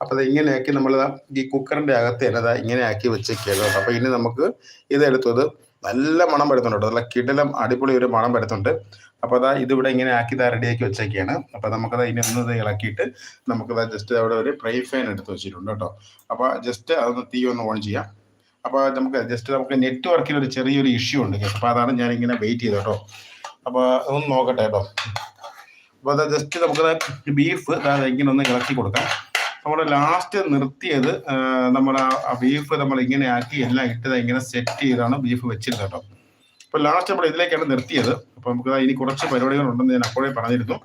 അപ്പോൾ അത് ഇങ്ങനെയാക്കി നമ്മൾ ഈ കുക്കറിന്റെ അകത്ത് തന്നെ ഇങ്ങനെ ആക്കി വെച്ചേക്കുകയാണ് കേട്ടോ. അപ്പോൾ ഇനി നമുക്ക് ഇതെടുത്തത് നല്ല മണം വരുന്നുണ്ട് നല്ല കിടലം അടിപൊളി ഒരു മണം വരുന്നുണ്ട്. അപ്പോൾ അതാ ഇതിവിടെ ഇങ്ങനെ ആക്കി ഇതാ റെഡിയാക്കി വെച്ചേക്കാണ് അപ്പോൾ നമുക്കത് ഇനി ഒന്ന് ഇത് ഇളക്കിയിട്ട് നമുക്കത് ജസ്റ്റ് അവിടെ ഒരു പ്രൈ ഫാൻ എടുത്ത് വെച്ചിട്ടുണ്ട് കേട്ടോ. അപ്പോൾ ജസ്റ്റ് അതൊന്ന് തീ ഒന്ന് ഓൺ ചെയ്യാം. അപ്പോൾ നമുക്ക് ജസ്റ്റ് നമുക്ക് നെറ്റ്വർക്കിൽ ഒരു ചെറിയൊരു ഇഷ്യൂ ഉണ്ട് അപ്പോൾ അതാണ് ഞാൻ ഇങ്ങനെ വെയിറ്റ് ചെയ്തത് കേട്ടോ. അപ്പോൾ അതൊന്ന് നോക്കട്ടെ കേട്ടോ. അപ്പോൾ അത് ജസ്റ്റ് നമുക്ക് ബീഫ് ഇങ്ങനെ ഒന്ന് ഇളക്കി കൊടുക്കാം. നമ്മൾ ലാസ്റ്റ് നിർത്തിയത് നമ്മൾ ആ ബീഫ് നമ്മൾ ഇങ്ങനെ ആക്കി എല്ലാം ഇട്ടത് ഇങ്ങനെ സെറ്റ് ചെയ്താണ് ബീഫ് വെച്ചിരുന്നത് കേട്ടോ. അപ്പോൾ ലാസ്റ്റ് നമ്മൾ ഇതിലേക്കാണ് നിർത്തിയത്. അപ്പോൾ നമുക്ക് ഇനി കുറച്ച് പരിപാടികളുണ്ടെന്ന് ഞാൻ അപ്പോഴേ പറഞ്ഞിരുന്നു.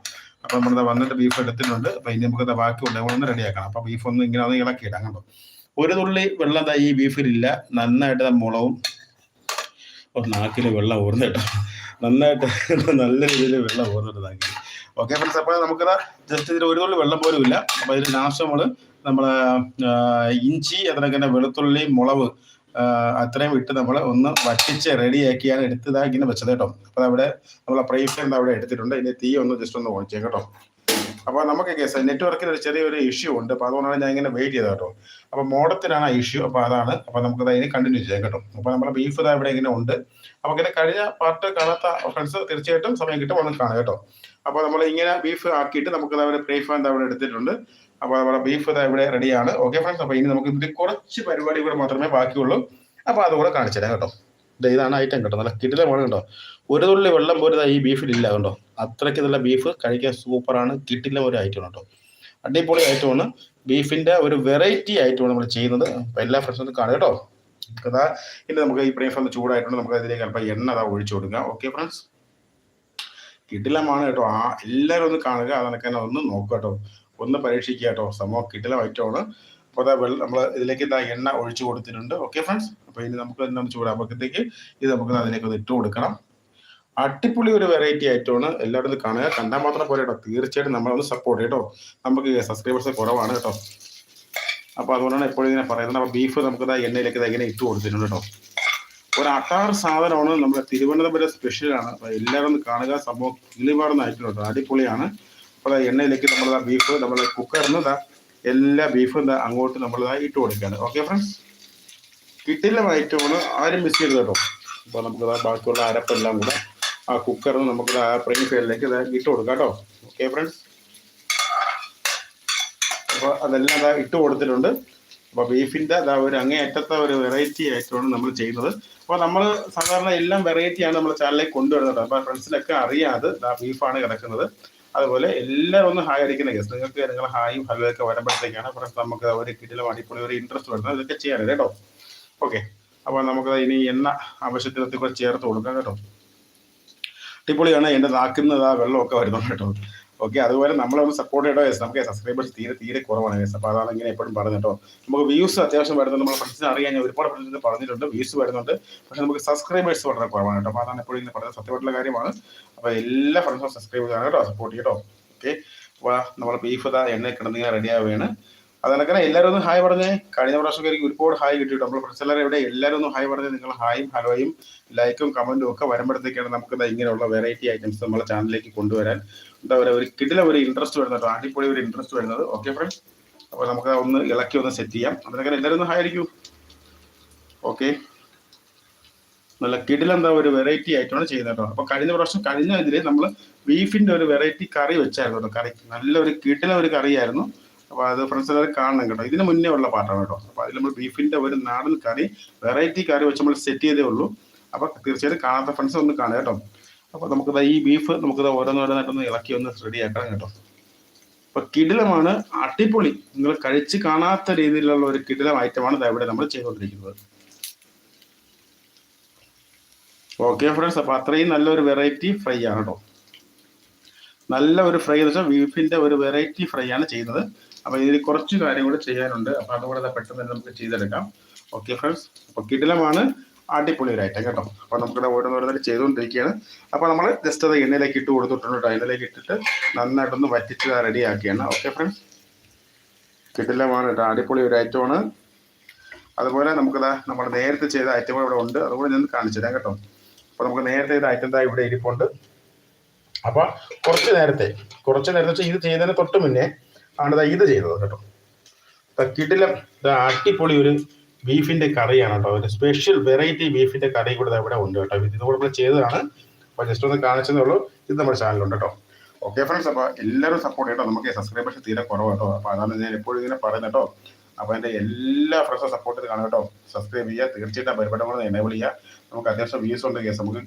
അപ്പോൾ നമ്മൾ വന്നിട്ട് ബീഫ് എടുത്തിട്ടുണ്ട്. അപ്പോൾ ഇനി നമുക്ക് ബാക്കി ഉണ്ടെങ്കിൽ റെഡിയാക്കണം അപ്പോൾ ബീഫ് ഒന്ന് ഇങ്ങനെ ഒന്ന് ഇളക്കിയിടാം കണ്ടോ ഒരു തുള്ളി വെള്ളം ഈ ബീഫിലില്ല നന്നായിട്ട് മുളവും ഒരു നാക്കിൽ വെള്ളം ഓർന്നിട്ടോ നന്നായിട്ട് നല്ല രീതിയിൽ വെള്ളം ഊർന്നിട്ട് നാക്കിൽ ഓക്കെ ഫ്രണ്ട്സ് അപ്പോൾ നമുക്കത് ജസ്റ്റ് ഇതിൽ ഒരു തുള്ളി വെള്ളം പോലും ഇല്ല. അപ്പോൾ ഇതിൽ ലാസ്റ്റ് നമ്മൾ നമ്മൾ ഇഞ്ചി അതിനൊക്കെ തന്നെ വെളുത്തുള്ളി മുളവ് അത്രയും ഇട്ട് നമ്മൾ ഒന്ന് വറ്റിച്ച് റെഡിയാക്കിയാണ് എടുത്തതാ ഇങ്ങനെ വെച്ചത് കേട്ടോ. അപ്പോൾ അവിടെ നമ്മൾ പ്രൈ ഫ്ലെയിം അവിടെ എടുത്തിട്ടുണ്ട്. ഇതിന്റെ തീ ഒന്ന് ജസ്റ്റ് ഒന്ന് ഓണിച്ചേ കേട്ടോ. അപ്പോൾ നമുക്ക് കേസ് നെറ്റ്വർക്കിൽ ഒരു ചെറിയൊരു ഇഷ്യൂ ഉണ്ട്. അപ്പോൾ അതുകൊണ്ടാണ് ഞാൻ ഇങ്ങനെ വെയിറ്റ് ചെയ്തത് കേട്ടോ. അപ്പോൾ മോഡത്തിലാണ് ആ ഇഷ്യൂ അപ്പോൾ അതാണ്. അപ്പോൾ നമുക്കത് അതിന് കണ്ടിന്യൂ ചെയ്യാം കേട്ടോ. അപ്പോൾ നമ്മുടെ ബീഫ് ഇതാ ഇവിടെ ഇങ്ങനെ ഉണ്ട്. അപ്പോൾ ഇങ്ങനെ കഴിഞ്ഞ പാർട്ട് കാണാത്ത ഫ്രണ്ട്സ് തീർച്ചയായിട്ടും സമയം കിട്ടും. വന്ന് കാണാം കേട്ടോ. അപ്പോൾ നമ്മൾ ഇങ്ങനെ ബീഫ് ആക്കിയിട്ട് നമുക്ക് അവിടെ ഫാൻ അവിടെ എടുത്തിട്ടുണ്ട്. അപ്പോൾ നമ്മുടെ ബീഫ് ഇവിടെ റെഡിയാണ് ഓക്കെ ഫ്രണ്ട്സ് അപ്പോൾ ഇനി നമുക്ക് ഇതിൽ കുറച്ച് പരിപാടി കൂടെ മാത്രമേ ബാക്കിയുള്ളൂ. അപ്പോൾ അതുകൂടെ കാണിച്ചു തരാം കേട്ടോ. ഇതാണ് ഐറ്റം കേട്ടോ. നല്ല കിടിലമാണ് കേട്ടോ. ഒരു തുള്ളി വെള്ളം പോലും ഈ ബീഫിലില്ല കേട്ടോ അത്രയ്ക്ക് നല്ല ബീഫ് കഴിക്കാൻ സൂപ്പറാണ് കിട്ടില്ല ഒരു ഐറ്റം കേട്ടോ. അടിപൊളി ഐറ്റമാണ് ബീഫിന്റെ ഒരു വെറൈറ്റി ഐറ്റമാണ് നമ്മൾ ചെയ്യുന്നത്. അപ്പോൾ എല്ലാ ഫ്രണ്ട്സും കാണുക കേട്ടോ. അതാ ഇനി നമുക്ക് ഈ ബ്രേക്ക്ഫാസ്റ്റ് ചൂടായിട്ടുണ്ട്. നമുക്ക് അതിലേക്ക് അല്പം എണ്ണ അതാ ഒഴിച്ചു കൊടുക്കാം. ഓക്കെ ഫ്രണ്ട്സ് കിടിലമാണ് കേട്ടോ. ആ എല്ലാവരും ഒന്ന് കാണുക. അതൊക്കെ തന്നെ ഒന്ന് നോക്കുക കേട്ടോ. ഒന്ന് പരീക്ഷിക്കുക കേട്ടോ. സംഭവം കിടിലം ഐറ്റമാണ്. അപ്പോൾ അതാ വെള്ളം നമ്മൾ ഇതിലേക്ക് ഇതാ എണ്ണ ഒഴിച്ചു കൊടുത്തിട്ടുണ്ട്. Okay friends? അപ്പോൾ ഇനി നമുക്ക് എന്താണ് ചൂടാകുമ്പോഴത്തേക്ക് ഇത് നമുക്ക് അതിലേക്ക് ഒന്ന് ഇട്ട് കൊടുക്കണം. അടിപൊളി ഒരു വെറൈറ്റി ആയിട്ടാണ് എല്ലാവരും ഇത് കാണുക. കണ്ടാൽ മാത്രം പോലെ കേട്ടോ. തീർച്ചയായിട്ടും നമ്മളൊന്ന് സപ്പോർട്ട് കേട്ടോ. നമുക്ക് സബ്സ്ക്രൈബേഴ്സ് കുറവാണ് കേട്ടോ. അപ്പോൾ അതുകൊണ്ടാണ് എപ്പോഴും ഇങ്ങനെ പറയുന്നത്. അപ്പോൾ ബീഫ് നമുക്ക് എണ്ണയിലേക്ക് ഇങ്ങനെ ഇട്ട് കൊടുത്തിട്ടുണ്ട് കേട്ടോ. ഒരു അട്ടാർ സാധനമാണ് നമ്മുടെ തിരുവനന്തപുരം സ്പെഷ്യലാണ്. അപ്പോൾ എല്ലാവരും ഒന്ന് കാണുക. സംഭവം കിളിപാടുന്നതായിട്ടുണ്ട് അടിപൊളിയാണ്. അപ്പോൾ എണ്ണയിലേക്ക് നമ്മൾ ബീഫ് നമ്മൾ കുക്കറിന് ഇതാ എല്ലാ ബീഫും ഇതാ അങ്ങോട്ട് നമ്മൾ ഇട്ട് കൊടുക്കുകയാണ് ഓക്കെ ഫ്രണ്ട്സ് കിട്ടില്ല ഐറ്റമാണ് ആരും മിസ് ചെയ്ത് കേട്ടോ. അപ്പോൾ നമുക്ക് ബാക്കിയുള്ള അരപ്പെല്ലാം കൂടെ ആ കുക്കറിന് നമുക്ക് ആ ഫ്രൈ ഫയലിലേക്ക് ഇട്ട് കൊടുക്കാം കേട്ടോ. ഓക്കെ ഫ്രണ്ട്സ് അപ്പോൾ അതെല്ലാം ഇട്ട് കൊടുത്തിട്ടുണ്ട്. അപ്പോൾ ബീഫിന്റെ അതാ ഒരു അങ്ങേയറ്റത്തെ ഒരു വെറൈറ്റി ആയിട്ടാണ് നമ്മൾ ചെയ്യുന്നത്. അപ്പോൾ നമ്മൾ സാധാരണ എല്ലാം വെറൈറ്റിയാണ് നമ്മൾ ചാനലിലേക്ക് കൊണ്ടുവരുന്നത്. അപ്പോൾ ഫ്രണ്ട്സിനൊക്കെ അറിയാതെ ഇതാ ബീഫാണ് കിടക്കുന്നത്. അതുപോലെ എല്ലാവരും ഒന്ന് ഹായ് അടിക്കുന്ന ഗസ്റ്റ് നിങ്ങൾക്ക് നിങ്ങൾ ഹായും ഹലോ ഒക്കെ വരുമ്പോഴത്തേക്കാണ് ഫ്രണ്ട്സ് നമുക്ക് ഒരു കിട്ടിൽ അടിപൊളി ഒരു ഇൻട്രസ്റ്റ് വരുന്നത്. ഇതൊക്കെ ചെയ്യാറ് കേട്ടോ? ഓക്കെ അപ്പോൾ നമുക്ക് ഇനി എണ്ണ ആവശ്യത്തിനൊക്കെ ചേർത്ത് കൊടുക്കാം കേട്ടോ. അടിപൊളിയാണ്. എന്റെ നാക്കുന്നത് ആ വെള്ളമൊക്കെ വരുന്നത് കേട്ടോ. ഓക്കെ അതുപോലെ നമ്മളൊന്ന് സപ്പോർട്ട് ചെയ്യട്ടോ. നമുക്ക് സബ്സ്ക്രൈബേഴ്സ് തീരെ തീരെ കുറവാണ് yes. അപ്പോൾ അതാണ് ഇങ്ങനെ എപ്പോഴും പറഞ്ഞു കേട്ടോ. നമുക്ക് വ്യൂസ് അത്യാവശ്യം വരുന്നുണ്ട് നമ്മൾ ഫ്രണ്ട്സിന് അറിയാൻ ഞാൻ ഒരുപാട് ഫ്രണ്ട്സിന് പറഞ്ഞിട്ടുണ്ട്. വ്യൂസ് വരുന്നുണ്ട്. പക്ഷെ നമുക്ക് സബ്സ്ക്രൈബേഴ്സ് വളരെ കുറവാണ് കേട്ടോ. അപ്പോൾ അതാണ് എപ്പോഴും ഇങ്ങനെ പറയുന്നത്. സത്യമായിട്ടുള്ള കാര്യമാണ്. അപ്പോൾ എല്ലാ ഫ്രണ്ട്സും സബ്സ്ക്രൈബ് ചെയ്യണം കേട്ടോ. സപ്പോർട്ട് ചെയ്യട്ടോ. ഓക്കെ അപ്പോൾ നമ്മൾ ബീഫ് ഇതാ എണ്ണ കിടന്നിങ്ങനെ റെഡി ആവുകയാണ്. അതനക്കാൻ എല്ലാവരും ഒന്ന് ഹായ് പറഞ്ഞേ. കഴിഞ്ഞ പ്രാവശ്യം എനിക്ക് ഒരുപാട് ഹായ് കിട്ടിയിട്ട് നമ്മൾ ഫ്രണ്ട്സ് എല്ലാവരും ഇവിടെ എല്ലാവരും ഒന്ന് ഹായ് പറഞ്ഞേ. നിങ്ങൾ ഹായും ഹലോയും ലൈക്കും കമന്റും ഒക്കെ വരുമ്പോഴത്തേക്കാണ് നമുക്ക് ഇങ്ങനെയുള്ള വെറൈറ്റി ഐറ്റംസ് നമ്മുടെ ചാനലിലേക്ക് കൊണ്ടുവരാൻ. എന്താ പറയുക ഒരു കിടില ഒരു ഇൻട്രസ്റ്റ് വരുന്നത് അടിപൊളി ഒരു ഇൻട്രസ്റ്റ് വരുന്നത്. ഓക്കെ ഫ്രണ്ട്സ് അപ്പോൾ നമുക്ക് ഒന്ന് ഇളക്കി ഒന്ന് സെറ്റ് ചെയ്യാം. അതിനൊക്കെ എല്ലാവരും ഒന്ന് ഹായിരിക്കൂ ഓക്കെ നല്ല കിടിലെന്താ ഒരു വെറൈറ്റി ആയിട്ടാണ് ചെയ്യുന്നത് കേട്ടോ. അപ്പോൾ കഴിഞ്ഞ പ്രാവശ്യം കഴിഞ്ഞ ഇതിൽ നമ്മൾ ബീഫിന്റെ ഒരു വെറൈറ്റി കറി വെച്ചായിരുന്നു കേട്ടോ. കറി നല്ലൊരു കിടില ഒരു കറിയായിരുന്നു. അപ്പോൾ അത് ഫ്രണ്ട്സ് എല്ലാവരും കാണണം കേട്ടോ. ഇതിന് മുന്നേ ഉള്ള പാട്ടാണ് കേട്ടോ. അപ്പോൾ അതിൽ നമ്മൾ ബീഫിന്റെ ഒരു നാടൻ കറി വെറൈറ്റി കറി വെച്ച് നമ്മൾ സെറ്റ് ചെയ്തേ ഉള്ളൂ. അപ്പോൾ തീർച്ചയായിട്ടും കാണാത്ത ഫ്രണ്ട്സ് ഒന്ന് കാണുക കേട്ടോ. അപ്പോൾ നമുക്കിത് ഈ ബീഫ് നമുക്കിത് ഓരോന്നോരോന്നായിട്ടൊന്ന് ഇളക്കി ഒന്ന് റെഡി ആക്കണം കേട്ടോ. അപ്പൊ കിടിലമാണ് അടിപൊളി. നിങ്ങൾ കഴിച്ച് കാണാത്ത രീതിയിലുള്ള ഒരു കിടിലം ഐറ്റമാണ് ഇവിടെ നമ്മൾ ചെയ്തുകൊണ്ടിരിക്കുന്നത്. ഓക്കെ ഫ്രണ്ട്സ് അപ്പൊ അത്രയും നല്ലൊരു വെറൈറ്റി ഫ്രൈ ആണ് കേട്ടോ. നല്ല ഒരു ഫ്രൈ എന്ന് വെച്ചാൽ ബീഫിന്റെ ഒരു വെറൈറ്റി ഫ്രൈ ആണ് ചെയ്യുന്നത്. അപ്പൊ ഇതിൽ കുറച്ച് കാര്യം കൂടെ ചെയ്യാനുണ്ട്. അപ്പൊ അതുകൂടെ പെട്ടെന്ന് തന്നെ നമുക്ക് ചെയ്തെടുക്കാം. ഓക്കെ ഫ്രണ്ട്സ് അപ്പൊ കിടിലമാണ് അടിപൊളി ഒരു ഐറ്റം കേട്ടോ. അപ്പൊ നമുക്കിവിടെ ഓരോന്നോരോന്നും ചെയ്തുകൊണ്ടിരിക്കുകയാണ്. അപ്പൊ നമ്മൾ ജസ്റ്റ് അത് എണ്ണയിലേക്ക് ഇട്ട് കൊടുത്തിട്ടുണ്ട് എണ്ണയിലേക്ക് ഇട്ടിട്ട് നന്നായിട്ടൊന്ന് വറ്റിച്ച് റെഡി ആക്കിയാണ്. ഓക്കെ ഫ്രണ്ട്സ് കിട്ടില്ലമാണ് കേട്ടോ. അടിപൊളി ഒരു ഐറ്റമാണ് അതുപോലെ നമുക്കത് നമ്മൾ നേരത്തെ ചെയ്ത ഐറ്റം ഇവിടെ ഉണ്ട്. അതുകൂടെ ഞാൻ കാണിച്ചു തരാം കേട്ടോ. അപ്പൊ നമുക്ക് നേരത്തെ ചെയ്ത ഐറ്റം ഇവിടെ ഇരിപ്പുണ്ട്. അപ്പൊ കുറച്ച് നേരത്തെ കുറച്ച് നേരത്തെ വെച്ചാൽ ഇത് ചെയ്തതിന് തൊട്ട് മുന്നേ ആണ് ഇത് ചെയ്തത് കേട്ടോ. കിടിലം അടിപൊളി ഒരു ബീഫിന്റെ കറിയാണ് കേട്ടോ. ഒരു സ്പെഷ്യൽ വെറൈറ്റി ബീഫിന്റെ കറി കൂടെ ഇവിടെ ഉണ്ട് കേട്ടോ. ഇത് കൂടെ നമ്മൾ ചെയ്തതാണ്. അപ്പോൾ ജസ്റ്റ് ഒന്ന് കാണിച്ചതേ ഉള്ളൂ. ഇത് നമ്മുടെ ചാനലുണ്ട് കേട്ടോ. ഓക്കെ ഫ്രണ്ട്സ് അപ്പോൾ എല്ലാവരും സപ്പോർട്ട് ചെയ്യട്ടോ നമുക്ക് സബ്സ്ക്രൈബേഴ്സ് തീരെ കുറവ് കേട്ടോ. അപ്പോൾ അതാണ് ഞാൻ എപ്പോഴും ഇങ്ങനെ പറയുന്നത് കേട്ടോ. അപ്പോൾ എന്റെ എല്ലാ ഫ്രണ്ട്സും സപ്പോർട്ട് ചെയ്ത് കാണാം കേട്ടോ. സബ്സ്ക്രൈബ് ചെയ്യുക. തീർച്ചയായിട്ടും പരിപാടി കൂടെ എനേബിൾ ചെയ്യുക. നമുക്ക് അത്യാവശ്യം വ്യൂസ് ഉണ്ട് കേസ് നമുക്ക്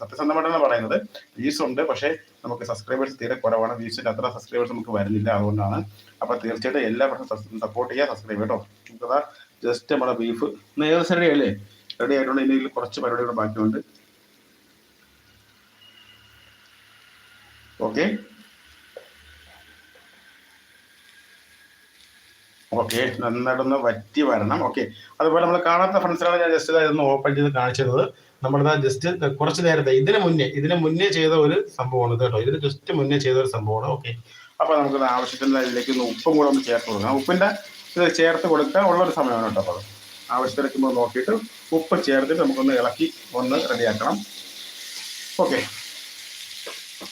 സത്യസന്ധമായിട്ടാണ് പറയുന്നത്. വ്യൂസ് ഉണ്ട്. പക്ഷേ നമുക്ക് സബ്സ്ക്രൈബേഴ്സ് തീരെ കുറവാണ്. വ്യൂസിന്റെ അത്ര സബ്സ്ക്രൈബേഴ്സ് നമുക്ക് വരുന്നില്ല അതുകൊണ്ടാണ്. അപ്പോൾ തീർച്ചയായിട്ടും എല്ലാ ഫ്രണ്ട്സും സപ്പോർട്ട് ചെയ്യുക സബ്സ്ക്രൈബ് കേട്ടോ. നമുക്കതാ ജസ്റ്റ് നമ്മുടെ ബീഫ് ഏകദേശം റെഡി അല്ലേ റെഡി ആയിട്ടുണ്ട്. ഇനി കുറച്ച് പരിപാടികൾ ബാക്കിയുണ്ട്. ഓക്കെ ഓക്കെ നന്നായിട്ടൊന്ന് വറ്റി വരണം. ഓക്കെ അതുപോലെ നമ്മൾ കാണാത്ത ഫ്രണ്ട്സിനാണ് ഞാൻ ജസ്റ്റ് ഇതൊന്ന് ഓപ്പൺ ചെയ്ത് കാണിച്ചത്. നമ്മുടെ ജസ്റ്റ് കുറച്ച് നേരത്തെ ഇതിന് മുന്നേ ഇതിന് മുന്നേ ചെയ്ത ഒരു സംഭവമാണ് കേട്ടോ. ഇതിന് ജസ്റ്റ് മുന്നേ ചെയ്ത ഒരു സംഭവമാണ്. ഓക്കെ അപ്പൊ നമുക്ക് ആവശ്യത്തിന് ഇതിലേക്ക് ഉപ്പും കൂടെ ഒന്ന് ചേർത്ത് കൊടുക്കാം. ഉപ്പിന്റെ ഇത് ചേർത്ത് കൊടുക്കാൻ ഉള്ളൊരു സമയമാണ് കേട്ടോ അപ്പോൾ. ആവശ്യത്തിലേക്കുമ്പോൾ നോക്കിയിട്ട് ഉപ്പ് ചേർത്തിട്ട് നമുക്കൊന്ന് ഇളക്കി ഒന്ന് റെഡിയാക്കണം. ഓക്കെ.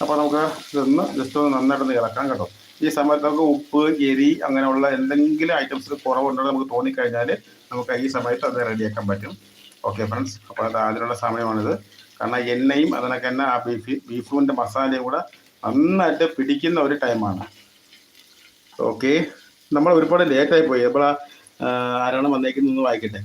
അപ്പോൾ നമുക്ക് ഇതൊന്ന് ജസ്റ്റ് ഒന്ന് നന്നായിട്ടൊന്ന് ഇളക്കാം കേട്ടോ. ഈ സമയത്ത് നമുക്ക് ഉപ്പ് എരി അങ്ങനെയുള്ള എന്തെങ്കിലും ഐറ്റംസ് കുറവുണ്ടെന്ന് നമുക്ക് തോന്നിക്കഴിഞ്ഞാൽ നമുക്ക് ഈ സമയത്ത് അത് റെഡിയാക്കാൻ പറ്റും. Okay friends. അപ്പോൾ അത് അതിനുള്ള സമയമാണിത്. കാരണം എണ്ണയും അതിനൊക്കെ തന്നെ ആ ബീഫ് ബീഫിന്റെ മസാലയും കൂടെ നന്നായിട്ട് പിടിക്കുന്ന ഒരു ടൈമാണ്. ഓക്കെ. നമ്മൾ ഒരുപാട് ലേറ്റ് ആയി പോയി. അപ്പോൾ ആരാണ് വന്നേക്കുന്നതെന്ന് വായിക്കട്ടെ.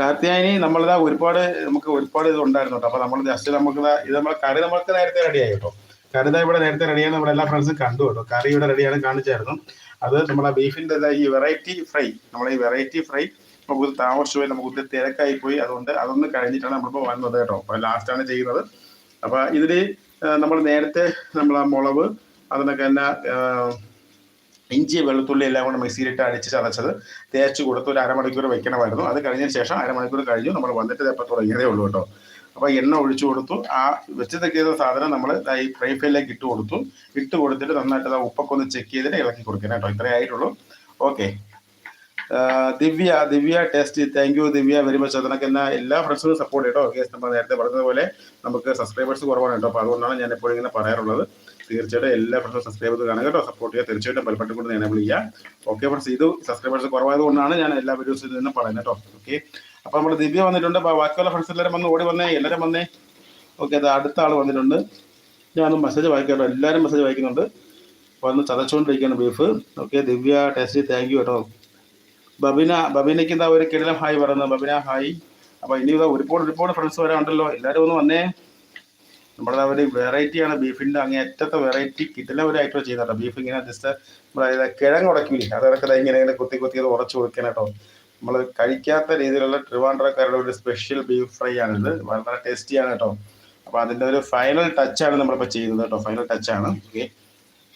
കാർത്തിയാനി നമ്മളിതാ ഒരുപാട് നമുക്ക് ഒരുപാട് ഇത് ഉണ്ടായിരുന്നു കേട്ടോ. അപ്പോൾ നമ്മൾ ജസ്റ്റ് നമുക്ക് ഇത് നമ്മൾ കറി നമ്മൾക്ക് നേരത്തെ റെഡിയായി കേട്ടോ. കറി ഇവിടെ നേരത്തെ റെഡിയാണ് നമ്മുടെ എല്ലാ ഫ്രണ്ട്സും കണ്ടു കേട്ടോ. കറി ഇവിടെ റെഡിയാണ് കാണിച്ചായിരുന്നു. അത് നമ്മളെ ബീഫിന്റെ ഈ വെറൈറ്റി ഫ്രൈ നമ്മളെ ഈ വെറൈറ്റി ഫ്രൈ നമുക്ക് താമസിച്ചു പോയി നമുക്ക് ഒത്തിരി തിരക്കായി പോയി. അതുകൊണ്ട് അതൊന്ന് കഴിഞ്ഞിട്ടാണ് നമ്മളിപ്പോൾ വന്നത് കേട്ടോ. അപ്പോൾ ലാസ്റ്റാണ് ചെയ്യുന്നത്. അപ്പോൾ ഇതിൽ നമ്മൾ നേരത്തെ നമ്മൾ ആ മുളവ് അതിനൊക്കെ തന്നെ ഇഞ്ചി വെളുത്തുള്ളി എല്ലാം കൂടെ മിക്സിയിലിട്ട് അടിച്ച് ചതച്ചത് തേച്ച് കൊടുത്ത് ഒരു അരമണിക്കൂർ വെക്കണമായിരുന്നു. അത് കഴിഞ്ഞതിന് ശേഷം അരമണിക്കൂർ കഴിഞ്ഞു. നമ്മൾ വന്നിട്ട് ഇപ്പം തുടങ്ങിയതേ ഉള്ളൂ കേട്ടോ. അപ്പോൾ എണ്ണ ഒഴിച്ചു കൊടുത്തു. ആ വെച്ച് സാധനം നമ്മൾ ഈ ഫ്രൈ ഫൈലേക്ക് ഇട്ട് കൊടുത്തു. ഇട്ട് കൊടുത്തിട്ട് നന്നായിട്ട് ഉപ്പൊക്കെ ഒന്ന് ചെക്ക് ചെയ്തിട്ട് ഇളക്കി കൊടുക്കണം കേട്ടോ. ഇത്രേ ആയിട്ടുള്ളൂ. Okay. Divya Divya taste. Thank you Divya very much അതിനൊക്കെ എന്നാൽ എല്ലാ ഫ്രണ്ട്സും സപ്പോർട്ട് കേട്ടോ ഓക്കെ നമ്മൾ നേരത്തെ പറഞ്ഞതുപോലെ നമുക്ക് സബ്സ്ക്രൈബേഴ്സ് കുറവാണ് കേട്ടോ. അപ്പോൾ അതുകൊണ്ടാണ് ഞാൻ എപ്പോഴും ഇങ്ങനെ പറയാറുള്ളത്. തീർച്ചയായിട്ടും എല്ലാ ഫ്രണ്ട്സും സബ്സ്ക്രൈബ് ചെയ്ത് കാണുക കേട്ടോ. സപ്പോർട്ട് ചെയ്യുക. തീർച്ചയായിട്ടും ബെൽബട്ടൺ കൊണ്ട് എനേബിൾ ചെയ്യുക. ഓക്കെ ഫ്രണ്ട്സ് ഇത് സബ്സ്ക്രൈബേഴ്സ് കുറവായതുകൊണ്ടാണ് ഞാൻ എല്ലാ വീഡിയോസിൽ നിന്നും പറയുന്നത് കേട്ടോ. ഓക്കെ അപ്പോൾ നമ്മൾ ദിവ്യ വന്നിട്ടുണ്ട്. ബാക്കിയുള്ള ഫ്രണ്ട്സ് എല്ലാവരും വന്ന് ഓടി വന്നേ. എല്ലാവരും വന്നേ. ഓക്കെ അത് അടുത്ത ആൾ വന്നിട്ടുണ്ട്. ഞാനൊന്ന് മെസ്സേജ് വായിക്കാം എല്ലാവരും മെസ്സേജ് വായിക്കുന്നുണ്ട്. വന്ന് ചതച്ചുകൊണ്ടിരിക്കുകയാണ് beef okay Divya tasty thank you കേട്ടോ. ബബിന ബബിനയ്ക്ക് എന്താ ഒരു കിടലം ഹായ് പറയുന്നത്? ബബിന ഹായ്. അപ്പോൾ ഇനി ഒരുപാട് ഒരുപാട് ഫ്രണ്ട്സ് വരാനുണ്ടല്ലോ. എല്ലാവരും ഒന്ന് വന്നേ. നമ്മുടെ ഒരു വെറൈറ്റിയാണ് ബീഫിന്റെ അങ്ങേ അറ്റത്തെ വെറൈറ്റി കിട്ടില്ല ഒരു ഐറ്റം ചെയ്യുന്നുണ്ടോ ബീഫ് ഇങ്ങനെ ജസ്റ്റ് നമ്മുടെ കിഴങ്ങ് ഉടക്കില്ലേ? അതൊക്കെ ഇങ്ങനെ ഇങ്ങനെ കുത്തി കുത്തി അത് ഉറച്ചു കൊടുക്കണം കേട്ടോ നമ്മൾ കഴിക്കാത്ത രീതിയിലുള്ള ട്രിവാൻഡ്രക്കാരുടെ ഒരു സ്പെഷ്യൽ ബീഫ് ഫ്രൈ ആണിത്. വളരെ ടേസ്റ്റിയാണ് കേട്ടോ അപ്പോൾ അതിന്റെ ഒരു ഫൈനൽ ടച്ചാണ് നമ്മളിപ്പോൾ ചെയ്യുന്നത് കേട്ടോ ഫൈനൽ ടച്ചാണ് ഓക്കെ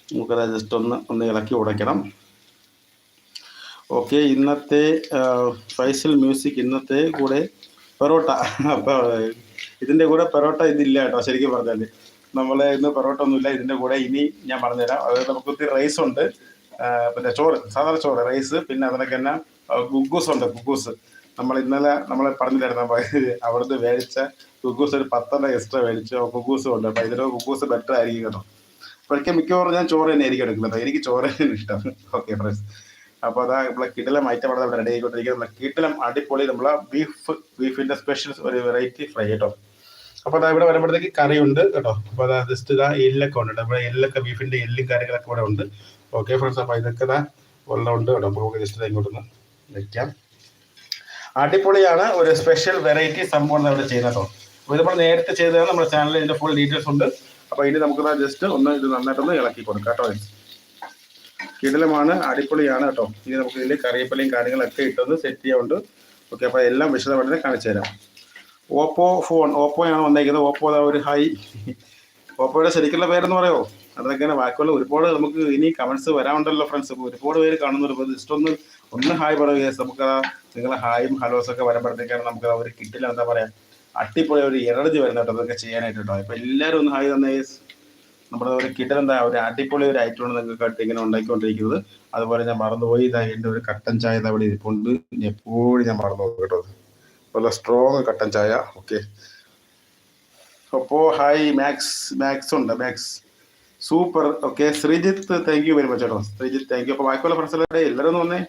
നമുക്കത് ജസ്റ്റ് ഒന്ന് ഒന്ന് ഇളക്കി ഉടയ്ക്കണം. ഓക്കെ ഇന്നത്തെ ഫൈസൽ മ്യൂസിക് ഇന്നത്തെ കൂടെ പെറോട്ട. അപ്പോൾ ഇതിന്റെ കൂടെ പെറോട്ട ഇതില്ല കേട്ടോ ശരിക്കും പറഞ്ഞാൽ നമ്മൾ ഇന്ന് പെറോട്ട ഒന്നുമില്ല ഇതിന്റെ കൂടെ ഇനി ഞാൻ പറഞ്ഞുതരാം. അതായത് നമുക്ക് ഒത്തിരി റൈസ് ഉണ്ട്. പിന്നെ ചോറ് സാധാരണ ചോറ് റൈസ് പിന്നെ അതിനൊക്കെ തന്നെ ഗുഗൂസ് ഉണ്ട് ഗുഗൂസ് നമ്മൾ ഇന്നലെ നമ്മൾ പറഞ്ഞില്ലായിരുന്നു അവിടുന്ന് മേടിച്ച ഗുഗ്ഗൂസ് ഒരു പത്തെണ്ണം എക്സ്ട്രാ മേടിച്ചു. ഗുഗ്ഗൂസ് ഉണ്ട്. അപ്പം ഇതിലോ ഗുഗ്ഗൂസ് ബെറ്റർ ആയിരിക്കും കേട്ടോ. അപ്പോഴേക്കും മിക്കവാറും ഞാൻ ചോറ് തന്നെ ആയിരിക്കും എടുക്കുന്നത്. എനിക്ക് ചോറ് തന്നെ ഇഷ്ടം. ഓക്കെ ഫ്രണ്ട്സ് അപ്പോൾ അതാ നമ്മളെ കിടിലം ഐറ്റം അവിടെ റെഡി ആയിക്കൊണ്ടിരിക്കുന്നത്. നമ്മളെ കിടിലം അടിപൊളി നമ്മളെ ബീഫ് ബീഫിന്റെ സ്പെഷ്യൽ ഒരു വെറൈറ്റി ഫ്രൈ കേട്ടോ. അപ്പോൾ അതാ ഇവിടെ വരുമ്പോഴത്തേക്ക് കറിയുണ്ട് കേട്ടോ. അപ്പോൾ അതാ ജസ്റ്റ് ഇതാ എല്ലൊക്കെ ഉണ്ട് നമ്മുടെ എല്ലൊക്കെ ബീഫിന്റെ എല്ലും കാര്യങ്ങളൊക്കെ ഇവിടെ ഉണ്ട്. ഓക്കെ ഫ്രണ്ട്സ് അപ്പോൾ ഇതൊക്കെ ഇതാ ഉള്ള ഉണ്ട് കേട്ടോ. അപ്പോൾ നമുക്ക് ജസ്റ്റ് ഇങ്ങോട്ടൊന്ന് വെക്കാം. അടിപൊളിയാണ് ഒരു സ്പെഷ്യൽ വെറൈറ്റി സംഭവം ഇവിടെ ചെയ്യുന്നത് കേട്ടോ. അപ്പോൾ നമ്മൾ നേരത്തെ ചെയ്തതാണ് നമ്മുടെ ചാനലിൽ ഇതിന്റെ ഫുൾ ഡീറ്റെയിൽസ് ഉണ്ട്. അപ്പോൾ ഇനി നമുക്ക് ജസ്റ്റ് ഒന്ന് ഇത് നന്നായിട്ടൊന്ന് ഇളക്കി കൊടുക്കാം കേട്ടോ. കിടലമാണ് അടിപൊളിയാണ് കേട്ടോ. ഇനി നമുക്ക് ഇതിൽ കറിയപ്പലയും കാര്യങ്ങളൊക്കെ ഇട്ടൊന്ന് സെറ്റ് ചെയ്യാറുണ്ട് ഓക്കെ അപ്പോൾ എല്ലാം വിശദമായിട്ട് കാണിച്ചു തരാം. ഓപ്പോ ഫോൺ ഓപ്പോയാണ് വന്നേക്കുന്നത്. ഓപ്പോ ഒരു ഹൈ ഓപ്പോയുടെ ശരിക്കുള്ള പേരെന്ന് പറയുമോ അതൊക്കെയാണ് ബാക്കിയുള്ള ഒരുപാട് നമുക്ക് ഇനി കമൻസ് വരാറുണ്ടല്ലോ ഫ്രണ്ട്സ് ഒരുപാട് പേര് കാണുന്നുണ്ട്. ജസ്റ്റ് ഒന്ന് ഹായ് പറയുക നമുക്ക് നിങ്ങളെ ഹായും ഹലോസും ഒക്കെ വരുമ്പോഴത്തേക്കാണ് നമുക്ക് ഒരു കിട്ടില്ല. എന്താ പറയാ? അട്ടിപ്പൊളി ഒരു എനർജി കേട്ടോ അതൊക്കെ ചെയ്യാനായിട്ട് കേട്ടോ. അപ്പോൾ എല്ലാവരും ഒന്ന് ഹായ് തന്നെ നമ്മുടെ ഒരു കിട്ടൽ എന്താ ഒരു അടിപൊളി ഒരു ഐറ്റമാണ് നിങ്ങൾക്ക് ഇങ്ങനെ ഉണ്ടാക്കിക്കൊണ്ടിരിക്കുന്നത് അതുപോലെ ഞാൻ മറന്നുപോയി. ഇതാ എന്റെ ഒരു കട്ടൻ ചായ അവിടെ ഇരിപ്പുണ്ട്. എപ്പോഴും ഞാൻ മറന്നു കേട്ടോ നല്ല സ്ട്രോങ് കട്ടൻ ചായ. ഓക്കെ അപ്പോ ഹായ് മാക്സ് മാക്സ് ഉണ്ട്. Max super okay Sreejith thank you very much കേട്ടോ. ശ്രീജിത്ത് താങ്ക് യു അപ്പോൾ ബാക്കിയുള്ള ഫ്രണ്ട്സിലെ എല്ലാവരും ഒന്ന് വന്നേ.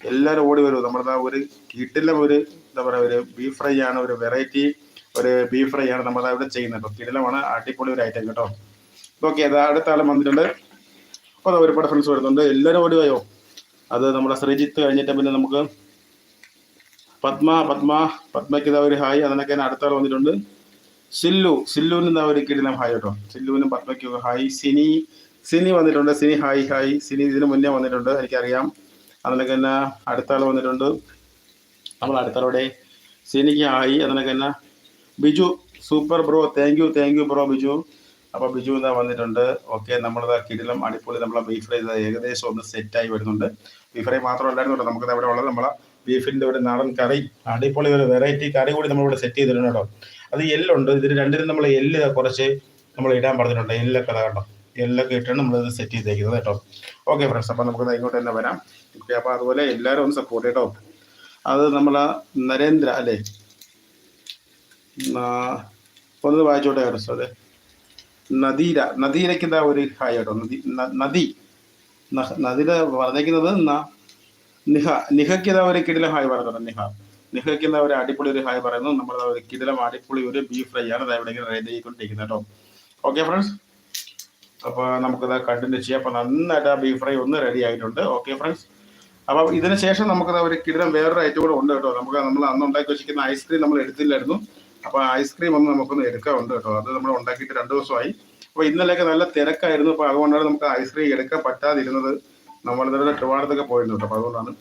എല്ലാവരും ഓടി വരും. നമ്മുടെ ഒരു കിടിലം ഒരു എന്താ പറയുക ഒരു ബീഫ് ഫ്രൈ ആണ്. ഒരു വെറൈറ്റി ഒരു ബീഫ് ഫ്രൈ ആണ്. നമ്മൾ അവിടെ ചെയ്യുന്നത് കേട്ടോ. കിടിലമാണ് അടിപൊളി ഒരു ഐറ്റം കേട്ടോ. ഓക്കെ അത് അടുത്ത ആളും വന്നിട്ടുണ്ട്. അപ്പോൾ ഒരുപാട് ഫ്രണ്ട്സ് വരുന്നുണ്ട്. എല്ലാവരും ഓടി പോയോ അത് നമ്മുടെ ശ്രീജിത്ത് കഴിഞ്ഞിട്ട് പിന്നെ നമുക്ക് പത്മ പത്മ പത്മയ്ക്ക് ഇതാ ഒരു ഹായ് അതിനൊക്കെ അടുത്ത ആൾ വന്നിട്ടുണ്ട്. സില്ലു സില്ലുവിന് എന്താ ഒരു കിടിലം ഹായ് കേട്ടോ. സില്ലുവിനും പത്മയ്ക്കും ഹായ് സിനി സിനി വന്നിട്ടുണ്ട്. സിനി ഹായ് ഹായ് സിനി ഇതിന് മുന്നേ വന്നിട്ടുണ്ട് എനിക്കറിയാം. അതിനൊക്കെ തന്നെ അടുത്ത ആൾ വന്നിട്ടുണ്ട്. നമ്മൾ അടുത്ത ആളോടെ സിനിക്ക് ഹായ് അതിനൊക്കെ തന്നെ Biju. Super bro. Thank you thank you bro Biju. അപ്പോൾ ബിജു എന്താ വന്നിട്ടുണ്ട്. ഓക്കെ നമ്മളത് കിടിലം അടിപൊളി നമ്മളെ ബീഫ് ഫ്രൈ ഏകദേശം ഒന്ന് സെറ്റായി വരുന്നുണ്ട്. ബീഫ് ഫ്രൈ മാത്രമല്ലായിരുന്നു നമുക്ക് അവിടെ ഉള്ളത് നമ്മളെ ബീഫിന്റെ ഒരു നാടൻ കറി അടിപൊളി ഒരു വെറൈറ്റി കറി കൂടി നമ്മൾ ഇവിടെ സെറ്റ് ചെയ്തിട്ടുണ്ട് കേട്ടോ. അത് എല്ലുണ്ട്. ഇതിന് രണ്ടിനും നമ്മൾ എല്ല് കുറച്ച് നമ്മൾ ഇടാൻ പറഞ്ഞിട്ടുണ്ട്. എല്ലൊക്കെ ഇതാ കേട്ടോ എല്ലൊക്കെ ഇട്ടാണ് നമ്മളിത് സെറ്റ് ചെയ്തേക്കുന്നത് കേട്ടോ. ഓക്കെ ഫ്രണ്ട്സ് അപ്പം നമുക്ക് ഇങ്ങോട്ട് തന്നെ വരാം. ഓക്കെ അപ്പോൾ അതുപോലെ എല്ലാവരും ഒന്ന് സപ്പോർട്ട് കേട്ടോ അത് നമ്മളെ നരേന്ദ്ര അല്ലേ? ഒന്ന് വായിച്ചോട്ടെ കേട്ടോ അതെ. നദീര നദീരയ്ക്ക് എന്താ ഒരു ഹായ് കേട്ടോ. നദി നദി. നദിര പറഞ്ഞേക്കുന്നത് നിഹ. നിഹയ്ക്ക് ഒരു കിടില ഹായ് പറയുന്നുണ്ട് നിഹ. നിഹയ്ക്ക് എന്താ ഒരു അടിപൊളി ഒരു ഹായ് പറയുന്നു നമ്മൾ ഒരു കിടിലം അടിപൊളി ഒരു ബീഫ് ഫ്രൈ ആണ് ഇവിടെ റെഡി ആയിക്കൊണ്ടിരിക്കുന്നത് കേട്ടോ. ഓക്കെ ഫ്രണ്ട്സ് അപ്പോൾ നമുക്കിത് കണ്ടിന്യൂ ചെയ്യാം. അപ്പോൾ നന്നായിട്ട് ആ ബീഫ് ഫ്രൈ ഒന്ന് റെഡി ആയിട്ടുണ്ട്. ഓക്കെ ഫ്രണ്ട്സ് അപ്പോൾ ഇതിന് ശേഷം നമുക്കത് ഒരു കിടിലം വേറൊരു ഐറ്റം കൂടെ ഉണ്ട് കേട്ടോ. നമുക്ക് നമ്മൾ അന്ന് ഉണ്ടാക്കി വെച്ചിരിക്കുന്ന ഐസ്ക്രീം നമ്മൾ എടുത്തില്ലായിരുന്നു. അപ്പോൾ ഐസ്ക്രീം ഒന്ന് നമുക്കൊന്ന് എടുക്കാറുണ്ട് കേട്ടോ. അത് നമ്മൾ ഉണ്ടാക്കിയിട്ട് രണ്ടു ദിവസമായി. അപ്പോൾ ഇന്നലെയൊക്കെ നല്ല തിരക്കായിരുന്നു. അപ്പൊ അതുകൊണ്ടാണ് നമുക്ക് ഐസ്ക്രീം എടുക്കാൻ പറ്റാതിരുന്നത്. നമ്മൾ ഇന്നലെ ട്രിവാണ്ടത്തൊക്കെ പോയിരുന്നു കേട്ടോ. അപ്പൊ അതുകൊണ്ടാണ്.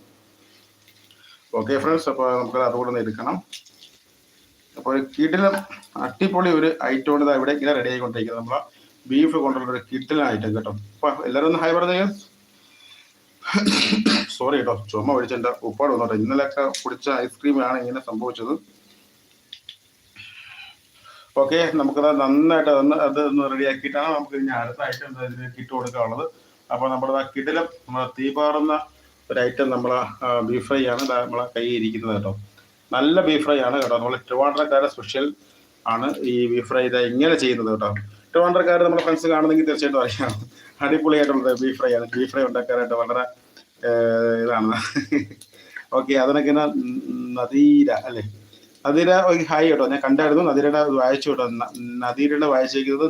ഓക്കെ ഫ്രണ്ട്സ് അപ്പൊ നമുക്ക് അതുകൂടെ ഒന്ന് എടുക്കണം. അപ്പോൾ കിടിലം അട്ടിപ്പൊളി ഒരു ഐറ്റം ദാ ഇവിടെ ഇങ്ങനെ റെഡി ആയിക്കൊണ്ടിരിക്കുന്നത് നമ്മളെ ബീഫ് കൊണ്ടുള്ള ഒരു കിടിലം ഐറ്റം കേട്ടോ. അപ്പൊ എല്ലാവരും ഒന്ന് ഹൈ പറഞ്ഞു. സോറി കേട്ടോ. ചുമ ഒഴിച്ചെന്റെ ഉപ്പാട് വന്നോട്ടെ ഇന്നലെയൊക്കെ കുടിച്ച ഐസ്ക്രീമാണ് ഇങ്ങനെ സംഭവിച്ചത്. ഓക്കെ നമുക്കത് നന്നായിട്ട് അതൊന്ന് അത് ഒന്ന് റെഡിയാക്കിയിട്ടാണ് നമുക്ക് ഇനി അടുത്ത ഐറ്റം ഇതിന് കിറ്റ് കൊടുക്കാനുള്ളത്. അപ്പോൾ നമ്മുടെ കിടിലം നമ്മളെ തീപാറുന്ന ഒരു ഐറ്റം നമ്മളെ ബീഫ് ഫ്രൈ ആണ് നമ്മളെ കയ്യിൽ ഇരിക്കുന്നത് കേട്ടോ. നല്ല ബീഫ് ഫ്രൈ ആണ് കേട്ടോ. നമ്മൾ ട്രിവാൻഡ്രക്കാരുടെ സ്പെഷ്യൽ ആണ് ഈ ബീഫ് ഫ്രൈ ഇത് ഇങ്ങനെ ചെയ്യുന്നത് കേട്ടോ. ട്രിവാൻഡ്രക്കാർ നമ്മുടെ ഫ്രണ്ട്സ് കാണുന്നെങ്കിൽ തീർച്ചയായിട്ടും അറിയാം. അടിപൊളിയായിട്ടുള്ളത് ബീഫ് ഫ്രൈ ആണ്. ബീഫ് ഫ്രൈ ഉണ്ടാക്കാനായിട്ട് വളരെ ഇതാണ്. ഓക്കെ അതിനൊക്കെ നദീര അല്ലേ? നദീര ഒരു ഹായ് കേട്ടോ. ഞാൻ കണ്ടായിരുന്നു നദീരയുടെ വായിച്ചു കേട്ടോ. നദീരയുടെ വായിച്ചിരിക്കുന്നത്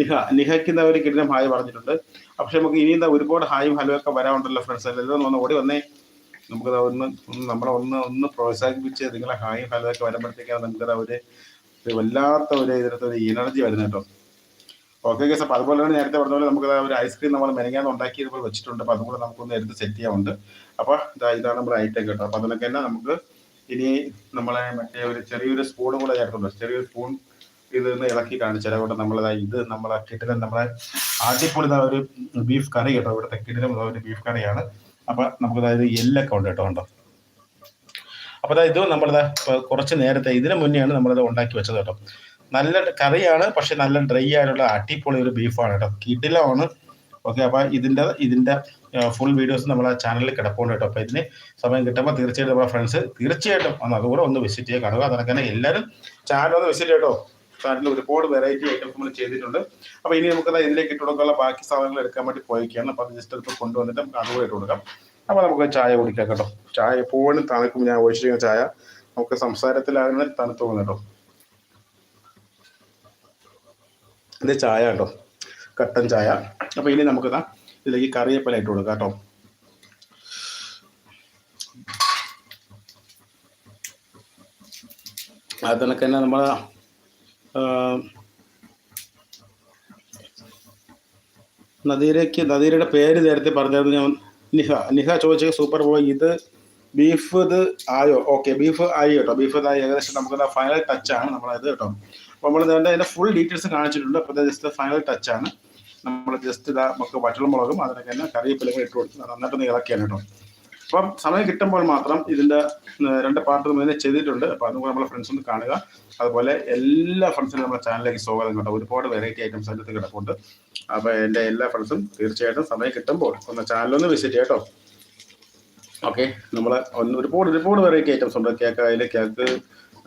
നിഹ നിഹയ്ക്ക് ഒരു കിടിലം ഹായ് പറഞ്ഞിട്ടുണ്ട്. പക്ഷെ നമുക്ക് ഇനി എന്താ ഒരുപാട് ഹായും ഹലോ ഒക്കെ വരാറുണ്ടല്ലോ ഫ്രണ്ട്സ് എല്ലാം ഒന്ന് ഓടി വന്നേ. നമുക്കത് ഒന്ന് നമ്മളെ ഒന്ന് ഒന്ന് പ്രോത്സാഹിപ്പിച്ച് നിങ്ങളെ ഹായും ഹലോ ഒക്കെ വരുമ്പോഴത്തേക്കാണ് നമുക്കത് ഒരു വല്ലാത്ത ഒരു ഇതിനകത്ത് ഒരു എനർജി വരുന്നത് കേട്ടോ. ഓക്കെ കേസ് അപ്പോൾ അതുപോലെ തന്നെ നേരത്തെ പറഞ്ഞ പോലെ നമുക്ക് ഒരു ഐസ്ക്രീം നമ്മൾ മെനങ്ങാന്ന് ഉണ്ടാക്കിയത് പോലെ വെച്ചിട്ടുണ്ട്. അപ്പോൾ അതും കൂടെ നമുക്കൊന്ന് എടുത്ത് സെറ്റ് ചെയ്യാറുണ്ട് അപ്പോൾ ഇതാ ഇതാണ് നമ്മുടെ ഐറ്റം കേട്ടോ. അപ്പോൾ അതിനൊക്കെ തന്നെ നമുക്ക് ഇനി നമ്മളെ മറ്റേ ഒരു ചെറിയൊരു സ്പൂൺ കൂടെ ചേർക്കുന്നുണ്ട്. ചെറിയൊരു സ്പൂൺ ഇത് ഇളക്കി കാണിച്ചാൽ അതുകൊണ്ട് നമ്മളെ ഇത് നമ്മളെ കിട്ടിലും നമ്മളെ ആദ്യപ്പോലെ ഒരു ബീഫ് കറി കേട്ടോ. ഇവിടുത്തെ കിടിലും ഒരു ബീഫ് കറിയാണ് അപ്പൊ നമുക്ക് അതായത് എല്ലൊക്കെ ഉണ്ട് കേട്ടോ കണ്ടോ? അപ്പൊ അതായത് ഇത് നമ്മളിതാ കുറച്ച് നേരത്തെ ഇതിനു മുന്നെയാണ് നമ്മളിത് ഉണ്ടാക്കി വെച്ചത് കേട്ടോ. നല്ല കറിയാണ് പക്ഷെ നല്ല ഡ്രൈ ആയിട്ടുള്ള അടിപൊളി ഒരു ബീഫാണ് കേട്ടോ. കിടിലമാണ്. ഓക്കെ അപ്പോൾ ഇതിന്റെ ഇതിന്റെ ഫുൾ വീഡിയോസ് നമ്മൾ ആ ചാനലിൽ കിടപ്പുണ്ട് കേട്ടോ അപ്പോൾ ഇതിന് സമയം കിട്ടുമ്പോൾ തീർച്ചയായിട്ടും നമ്മുടെ ഫ്രണ്ട്സ് തീർച്ചയായിട്ടും ഒന്ന് അതുകൂടെ ഒന്ന് വിസിറ്റ് ചെയ്യാൻ കാണുക. അതൊക്കെ തന്നെ എല്ലാവരും ചാനൽ ഒന്ന് വിസിറ്റ് കേട്ടോ ചാനലിൽ ഒരുപാട് വെറൈറ്റി ഐറ്റംസ് നമ്മൾ ചെയ്തിട്ടുണ്ട്. അപ്പോൾ ഇനി നമുക്ക് ഇതിലേക്ക് ഇട്ട് കൊടുക്കാനുള്ള ബാക്കി സാധനങ്ങൾ എടുക്കാൻ വേണ്ടി പോയിക്കാണ്. അപ്പോൾ അത് ജസ്റ്റ് ഇപ്പോൾ കൊണ്ടുവന്നിട്ട് നമുക്ക് അതുകൂടെ ഇട്ട് കൊടുക്കാം. അപ്പോൾ നമുക്ക് ചായ കുടിക്കാം കേട്ടോ. ചായ എപ്പോഴും തണുക്കും. ഞാൻ ഒഴിച്ചിരിക്കുന്ന ചായ. നമുക്ക് സംസാരത്തിലാകുന്ന തണുത്ത് പോകുന്നു കേട്ടോ ഇത് ചായ കേട്ടോ കട്ടൻ ചായ. അപ്പോൾ ഇനി നമുക്ക് ഇതാ ഇതിലേക്ക് കറിവേപ്പില ഇട്ട് കൊടുക്കാം കേട്ടോ. അതിനൊക്കെ തന്നെ നമ്മൾ നദീരയ്ക്ക് നദീരയുടെ പേര് നേരത്തെ പറഞ്ഞായിരുന്നു ഞാൻ. നിഹ നിഹ ചോദിച്ച സൂപ്പർ ബോയ് ഇത് ബീഫ് ഇത് ആയോ? ഓക്കെ ബീഫ് ആയി കേട്ടോ. ബീഫ് ഇതായി ഏകദേശം നമുക്ക് ഫൈനൽ ടച്ച് ആണ് നമ്മളത് കേട്ടോ. അപ്പോൾ നമ്മൾ അതിന്റെ ഫുൾ ഡീറ്റെയിൽസ് കാണിച്ചിട്ടുണ്ട്. അപ്പോൾ ജസ്റ്റ് ഫൈനൽ ടച്ച് ആണ്. നമ്മൾ ജസ്റ്റ് ഇതാ നമുക്ക് വറ്റൽമുളകും അതിനൊക്കെ തന്നെ കറിയപ്പിലും ഇട്ട് കൊടുത്ത് നന്നായിട്ടൊന്ന് ഇളക്കിയാണ് കേട്ടോ. അപ്പം സമയം കിട്ടുമ്പോൾ മാത്രം ഇതിന്റെ രണ്ട് പാർട്ട് നമ്മൾ ചെയ്തിട്ടുണ്ട്. അപ്പോൾ അതും കൂടെ നമ്മളെ ഫ്രണ്ട്സ് ഒന്ന് കാണുക. അതുപോലെ എല്ലാ ഫ്രണ്ട്സിനും നമ്മുടെ ചാനലിലേക്ക് സ്വാഗതം കേട്ടോ. ഒരുപാട് വെറൈറ്റി ഐറ്റംസ് അതിനകത്ത് കിടപ്പുണ്ട്. അപ്പോൾ എന്റെ എല്ലാ ഫ്രണ്ട്സും തീർച്ചയായിട്ടും സമയം കിട്ടുമ്പോൾ ഒന്ന് ചാനലൊന്ന് വിസിറ്റ് ചെയ്യട്ടോ ഓക്കെ നമ്മൾ ഒന്ന് ഒരുപാട് ഒരുപാട് വെറൈറ്റി ഐറ്റംസ് ഉണ്ട്. കേക്ക് അതിൽ കേക്ക്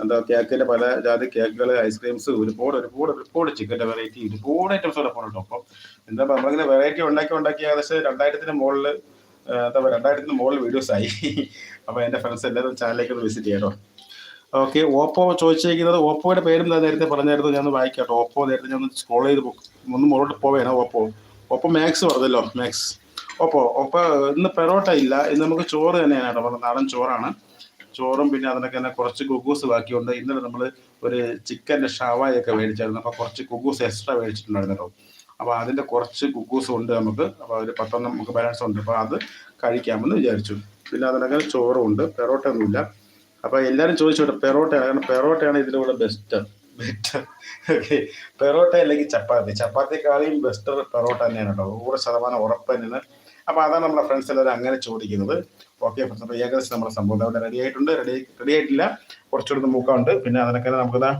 എന്താ കേക്കിന്റെ പല ജാതി കേക്കുകൾ ഐസ്ക്രീംസ് ഒരുപാട് ഒരുപാട് ഒരുപാട് ചിക്കന്റെ വെറൈറ്റി ഒരുപാട് ഐറ്റംസ് അവിടെ പോകുന്നുണ്ട് അപ്പം എന്താ പറയുക നമ്മളിങ്ങനെ വെറൈറ്റി ഉണ്ടാക്കി ഉണ്ടാക്കി ഏകദേശം രണ്ടായിരത്തിന് മുകളിൽ എന്താ പറയുക രണ്ടായിരത്തിന് മുകളിൽ വീഡിയോസ് ആയി. അപ്പോൾ എന്റെ ഫ്രണ്ട്സ് എല്ലാവരും ചാനലിലേക്ക് ഒന്ന് വിസിറ്റ് ചെയ്യാം ഓക്കെ ഓപ്പോ ചോദിച്ചിരിക്കുന്നത് ഓപ്പോയുടെ പേരും ഞാൻ നേരത്തെ പറഞ്ഞായിരുന്നു ഞാൻ വായിക്കാം ഓപ്പോ നേരത്തെ ഞാൻ സ്ക്രോൾ ചെയ്ത് ഒന്ന് മുകളിലോട്ട് പോവേണം ഓപ്പോ? ഓപ്പോ മാക്സ് പറഞ്ഞല്ലോ മാക്സ്. ഓപ്പോ ഓപ്പോ ഇന്ന് പെറോട്ട ഇല്ല ഇന്ന് നമുക്ക് ചോറ് തന്നെയാണ് കേട്ടോ നാടൻ ചോറാണ്. ചോറും പിന്നെ അതിനൊക്കെ തന്നെ കുറച്ച് കുക്കൂസ് ബാക്കിയുണ്ട്. ഇന്നലെ നമ്മൾ ഒരു ചിക്കന്റെ ഷവായൊക്കെ മേടിച്ചായിരുന്നു. അപ്പോൾ കുറച്ച് കുക്കൂസ് എക്സ്ട്രാ മേടിച്ചിട്ടുണ്ടായിരുന്നു അപ്പോൾ അതിന്റെ കുറച്ച് കുക്കൂസ് ഉണ്ട് നമുക്ക്. അപ്പോൾ ഒരു പത്തൊന്നും നമുക്ക് ബാലൻസ് ഉണ്ട്. അപ്പോൾ അത് കഴിക്കാമെന്ന് വിചാരിച്ചു. പിന്നെ അതിനൊക്കെ ചോറും ഉണ്ട്. പെറോട്ട ഒന്നുമില്ല. അപ്പോൾ എല്ലാവരും ചോദിച്ചോട്ടെ പെറോട്ടയാണ്. കാരണം പെറോട്ടയാണ് ഇതിലൂടെ ബെസ്റ്റ് ബെറ്റർ ഓക്കെ പെറോട്ട അല്ലെങ്കിൽ ചപ്പാത്തി. ചപ്പാത്തിക്കാളിയും ബെസ്റ്റർ പെറോട്ട തന്നെയാണ് കേട്ടോ. നൂറ് ശതമാനം ഉറപ്പ് തന്നെയാണ്. അപ്പോൾ അതാണ് നമ്മുടെ ഫ്രണ്ട്സ് എല്ലാവരും അങ്ങനെ ചോദിക്കുന്നത്. ഓക്കെ ഫ്രണ്ട്സ് ഏകദേശം നമ്മുടെ സംഭവം അവിടെ റെഡി ആയിട്ടുണ്ട്. റെഡി റെഡി ആയിട്ടില്ല. കുറച്ചുകൂടി മൂക്കമുണ്ട് പിന്നെ അതിനൊക്കെ നമുക്കിതാ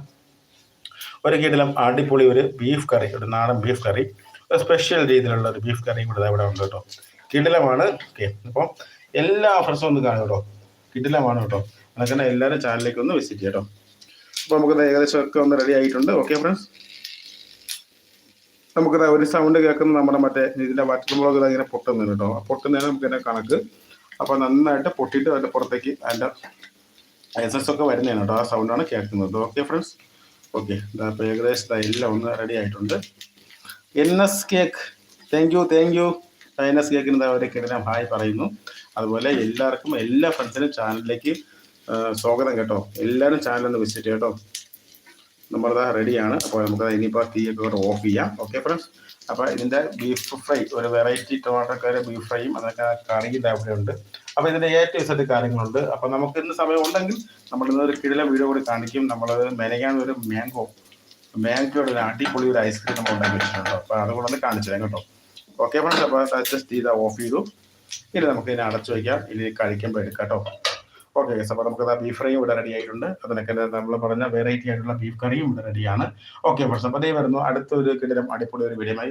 ഒരു കിടിലം അടിപൊളി ഒരു ബീഫ് കറി ഒരു നാടൻ ബീഫ് കറി ഒരു സ്പെഷ്യൽ രീതിയിലുള്ള ഒരു ബീഫ് കറിയും കൂടെ ഇവിടെ ഉണ്ട് കേട്ടോ. കിടിലമാണ്. ഓക്കെ അപ്പം എല്ലാ ഫ്രണ്ട്സും ഒന്ന് കാണും കേട്ടോ. കിടിലമാണ് കേട്ടോ. അതൊക്കെ എല്ലാവരും ചാനലിലേക്ക് ഒന്ന് വിസിറ്റ് ചെയ്യട്ടോ അപ്പോൾ നമുക്കത് ഏകദേശം ഒക്കെ ഒന്ന് റെഡി ആയിട്ടുണ്ട്. ഓക്കെ ഫ്രണ്ട്സ് നമുക്കത് ഒരു സൗണ്ട് കേൾക്കുന്ന നമ്മുടെ മറ്റേ ഇതിന്റെ വറ്റൽമുളക് ഇങ്ങനെ പൊട്ടുന്നുണ്ട് കേട്ടോ. ആ പൊട്ടുന്നതിന് നമുക്ക് ഇതിന്റെ കണക്ക് അപ്പോൾ നന്നായിട്ട് പൊട്ടിയിട്ട് അതിന്റെ പുറത്തേക്ക് അതിന്റെ എസസ് ഒക്കെ വരുന്നതാണ് കേട്ടോ. ആ സൗണ്ടാണ് കേൾക്കുന്നത്. ഓക്കെ ഫ്രണ്ട്സ് ഓക്കെ ഇതാ ഇപ്പോൾ ഏകദേശം എല്ലാം ഒന്ന് റെഡി ആയിട്ടുണ്ട്. N S cake thank you thank you N S കേക്കിന് അവരൊക്കെ ഒരു ഹായ് പറയുന്നു. അതുപോലെ എല്ലാവർക്കും എല്ലാ ഫ്രണ്ട്സിനും ചാനലിലേക്ക് സ്വാഗതം കേട്ടോ. എല്ലാവരും ചാനലൊന്ന് വിസിറ്റ് കേട്ടോ. നമ്മളിതാ റെഡിയാണ് അപ്പോൾ നമുക്ക് ഇനിയിപ്പോൾ തീയൊക്കെ ഓഫ് ചെയ്യാം. ഓക്കെ ഫ്രണ്ട്സ് അപ്പോൾ ഇതിന്റെ ബീഫ് ഫ്രൈ ഒരു വെറൈറ്റി ടൊമാറ്റോക്കാരെ ബീഫ് ഫ്രൈയും അതൊക്കെ കറിയും അവിടെ ഉണ്ട് അപ്പോൾ ഇതിന്റെ ഏറ്റവും സെറ്റ് കാര്യങ്ങളുണ്ട്. അപ്പോൾ നമുക്ക് ഇന്ന് സമയം ഉണ്ടെങ്കിൽ നമ്മൾ ഇന്ന് ഒരു കിടില വീഡിയോ കൂടി കാണിക്കും. നമ്മൾ മെനയാണ് ഒരു മാംഗോ മാംഗോയുടെ ഒരു അടിപൊളി ഒരു ഐസ്ക്രീം നമ്മൾ ഉണ്ടാക്കി വെച്ചിട്ടുണ്ട്. അപ്പോൾ അതുകൊണ്ട് ഒന്ന് കാണിച്ചു തരാം കേട്ടോ. ഓക്കെ ഫ്രണ്ട്സ് അപ്പോൾ അഡ്ജസ്റ്റ് ചെയ്താൽ ഓഫ് ചെയ്തു. ഇനി നമുക്ക് ഇതിനെ അടച്ചു വയ്ക്കാം. ഇനി കഴിക്കുമ്പോൾ എടുക്കാം കേട്ടോ. ഓക്കെ ഗൈസ് അപ്പോൾ നമുക്ക് ബീഫ് ഫ്രൈയും ഇവിടെ റെഡി ആയിട്ടുണ്ട്. അതിനൊക്കെ നമ്മൾ പറഞ്ഞ വെറൈറ്റി ആയിട്ടുള്ള ബീഫ് കറിയും ഇവിടെ റെഡിയാണ് ഓക്കെ ഫ്രണ്ട്സ് അപ്പോൾ അതേ വരുന്നു. അടുത്തൊരു കിടിലം അടിപൊളി ഒരു വീഡിയോ ബൈ